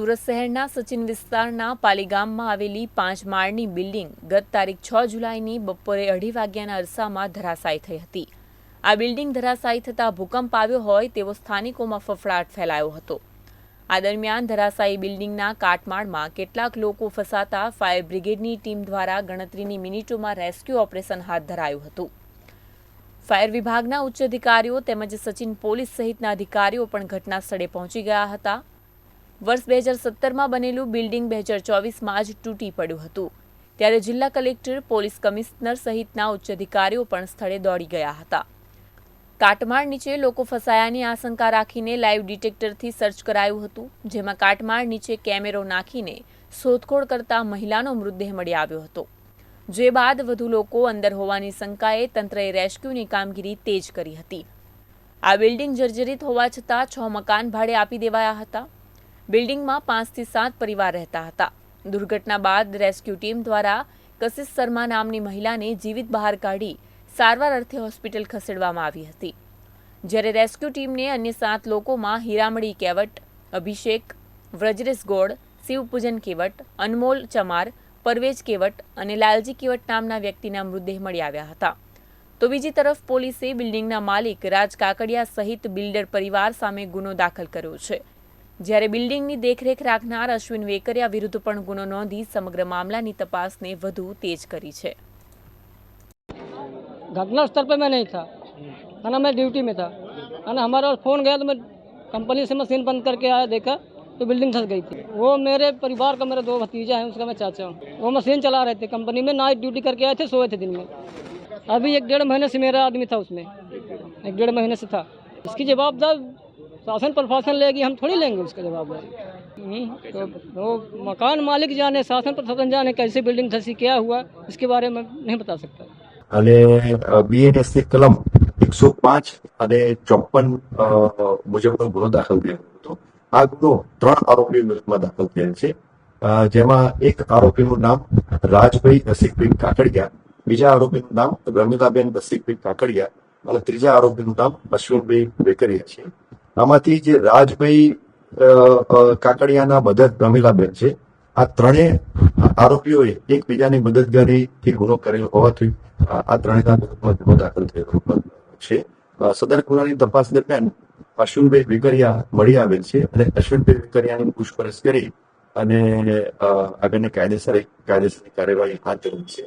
સુરત શહેરના સચિન વિસ્તારના પાલીગામમાં આવેલી પાંચ માળની બિલ્ડિંગ ગત તારીખ છ જુલાઈની બપોરે અઢી વાગ્યાના અરસામાં ધરાશાયી થઈ હતી. આ બિલ્ડિંગ ધરાશાયી થતાં ભૂકંપ આવ્યો હોય તેવો સ્થાનિકોમાં ફફડાટ ફેલાયો હતો. આ દરમિયાન ધરાશાયી બિલ્ડિંગના કાટમાળમાં કેટલાક લોકો ફસાતા ફાયર બ્રિગેડની ટીમ દ્વારા ગણતરીની મિનિટોમાં રેસ્ક્યુ ઓપરેશન હાથ ધરાયું હતું. ફાયર વિભાગના ઉચ્ચ અધિકારીઓ તેમજ સચિન પોલીસ સહિતના અધિકારીઓ પણ ઘટના સ્થળે પહોંચી ગયા હતા. વર્ષ બે હજાર સત્તરમાં બનેલું બિલ્ડિંગ બે હજાર ચોવીસમાં જ તૂટી પડ્યું હતું. ત્યારે જિલ્લા કલેક્ટર, પોલીસ કમિશનર સહિતના ઉચ્ચ અધિકારીઓ પણ સ્થળે દોડી ગયા હતા. કાટમાળ નીચે લોકો ફસાયાની આશંકા રાખીને લાઈવ ડિટેક્ટરથી સર્ચ કરાયું હતું, જેમાં કાટમાળ નીચે કેમેરો નાખીને શોધખોળ કરતા મહિલાનો મૃતદેહ મળી આવ્યો હતો. જે બાદ વધુ લોકો અંદર હોવાની શંકાએ તંત્રએ રેસ્ક્યુની કામગીરી તેજ કરી હતી. આ બિલ્ડિંગ જર્જરિત હોવા છતાં છ મકાન ભાડે આપી દેવાયા હતા. બિલ્ડિંગમાં પાંચથી સાત પરિવાર રહેતા હતા. દુર્ઘટના બાદ રેસ્ક્યુ ટીમ દ્વારા કશિશ શર્મા નામની મહિલાને જીવિત બહાર કાઢી સારવાર અર્થે હોસ્પિટલ ખસેડવામાં આવી હતી. જ્યારે રેસ્ક્યુ ટીમને અન્ય સાત લોકોમાં હીરામણી કેવટ, અભિષેક, વ્રજરેશ ગોળ, શિવપૂજન કેવટ, અનમોલ ચમાર, પરવેજ કેવટ અને લાલજી કેવટ નામના વ્યક્તિના મૃતદેહ મળી આવ્યા હતા. તો બીજી તરફ પોલીસે બિલ્ડિંગના માલિક રાજ કાકડિયા સહિત બિલ્ડર પરિવાર સામે ગુનો દાખલ કર્યો છે. જ્યારે બિલ્ડિંગની દેખરેખ રાખનાર અશ્વિન વેકરિયા વિરુદ્ધ પણ ગુનો નોંધી સમગ્ર મામલાની તપાસને વધુ તેજ કરી છે घटना स्थल पे मैं नहीं था है ना मैं ड्यूटी में था है ना हमारा फ़ोन गया तो मैं कंपनी से मशीन बंद करके आया देखा तो बिल्डिंग धंस गई थी वो मेरे परिवार का मेरा दो भतीजा है उसका मैं चाचा हूँ वो मशीन चला रहे थे कंपनी में नाइट ड्यूटी करके आए थे सोए थे दिन में अभी एक डेढ़ महीने से मेरा आदमी था उसमें एक डेढ़ महीने से था इसकी जवाबदार शासन प्रशासन लेगी हम थोड़ी लेंगे उसका जवाबदारी हम्म, तो वो मकान मालिक जाने शासन प्रशासन जाने कैसे बिल्डिंग धसी क्या हुआ इसके बारे में नहीं बता सकता અને બીએનએસની કલમ એકસો પાંચ અને ચોપન મુજબનો ગુનો દાખલ થયો હતો આ ગુનો ત્રણ આરોપી વિરુદ્ધમાં દાખલ થયેલ છે અ, જેમાં એક આરોપીનું નામ રાજભાઈ રસિકભાઈ કાકડિયા બીજા આરોપીનું નામ રમીલાબેન રસિકભાઈ કાકડિયા અને ત્રીજા આરોપીનું નામ અશ્વિનભાઈ વેકરિયા છે આમાંથી જે રાજભાઈ કાકડિયાના મદદ રમીલાબેન છે, આ ત્રણેય આરોપીઓએ એકબીજાની મદદગારીથી ગુનો કરેલો હોવાથી આ ત્રણેયના વિરુદ્ધમાં દાખલ થયેલો છે. સદર ગુનાની તપાસ દરમિયાન અશ્વિનભાઈ વિકરિયા મળી આવેલ છે અને અશ્વિનભાઈ વિકરિયાની પૂછપરછ કરી અને આગળની કાયદેસર કાયદેસરની કાર્યવાહી હાથ ધરી છે.